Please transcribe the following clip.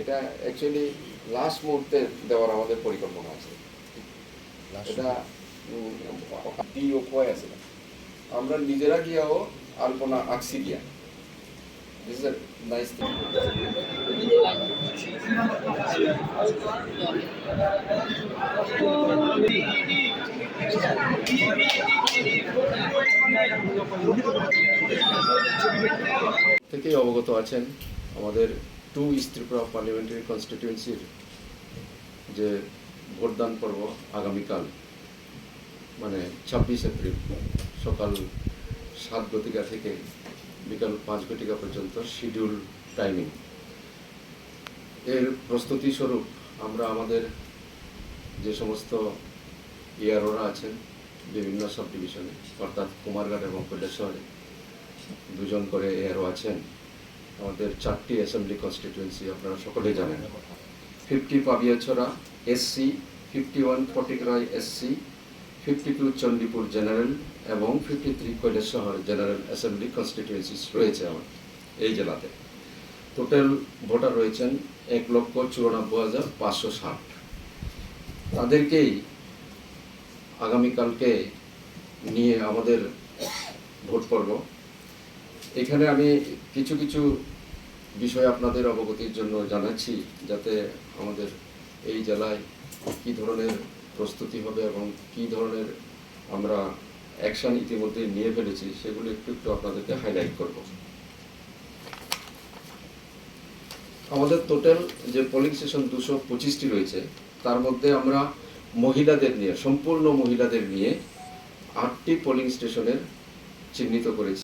এটা actually last মুহূর্তে দেওয়ার আমাদের পরিকল্পনা আছে। এটা ডিও কয় আছে। আমরা নিজেরা গিয়াও আলপনা আঁকছি গিয়া। দিস ইজ নাইস থেকেই অবগত আছেন আমাদের টু ইস্ট ত্রিপুরা পার্লামেন্টারি কনস্টিটিউয়েন্সির যে ভোটদান পর্ব আগামীকাল মানে ছাব্বিশ এপ্রিল, সকাল সাত গতিকা থেকে বিকাল পাঁচ ঘটিকা পর্যন্ত শিডিউল টাইমিং এর প্রস্তুতি স্বরূপ আমরা আমাদের যে সমস্ত ইয়ারোরা আছেন, বিভিন্ন সাব ডিভিশনে অর্থাৎ কুমারঘাট এবং কৈলাসহরে দুজন করে এয়ারও আছেন। আমাদের চারটি অ্যাসেম্বলি কনস্টিটিউয়েন্সি আপনারা সকলেই জানেন। Fifty Pabiachhara SC fifty one Fatikroy SC fifty two Chandipur general এবং ফিফটি থ্রি শহর জেনারেল অ্যাসেম্বলি কনস্টিটিউয়েন্সিস রয়েছে আমার, এই জেলাতে। টোটাল ভোটার রয়েছেন এক লক্ষ চুরানব্বই হাজার পাঁচশো ষাট। তাদেরকেই আগামীকালকে নিয়ে আমাদের ভোট পর্ব এখানে আমি কিছু কিছু বিষয় আপনাদের অবগতির জন্য জানাচ্ছি, যাতে আমাদের এই জেলায় কি ধরনের প্রস্তুতি হবে এবং কি ধরনের আমরা অ্যাকশন ইতিমধ্যে নিয়ে ফেলেছি, সেগুলো একটু একটু আপনাদেরকে হাইলাইট করব। আমাদের টোটাল যে পোলিং স্টেশন দুশো পঁচিশটি রয়েছে, তার মধ্যে আমরা মহিলাদের নিয়ে, সম্পূর্ণ মহিলাদের নিয়ে আটটি পোলিং স্টেশনের চিহ্নিত করেছি।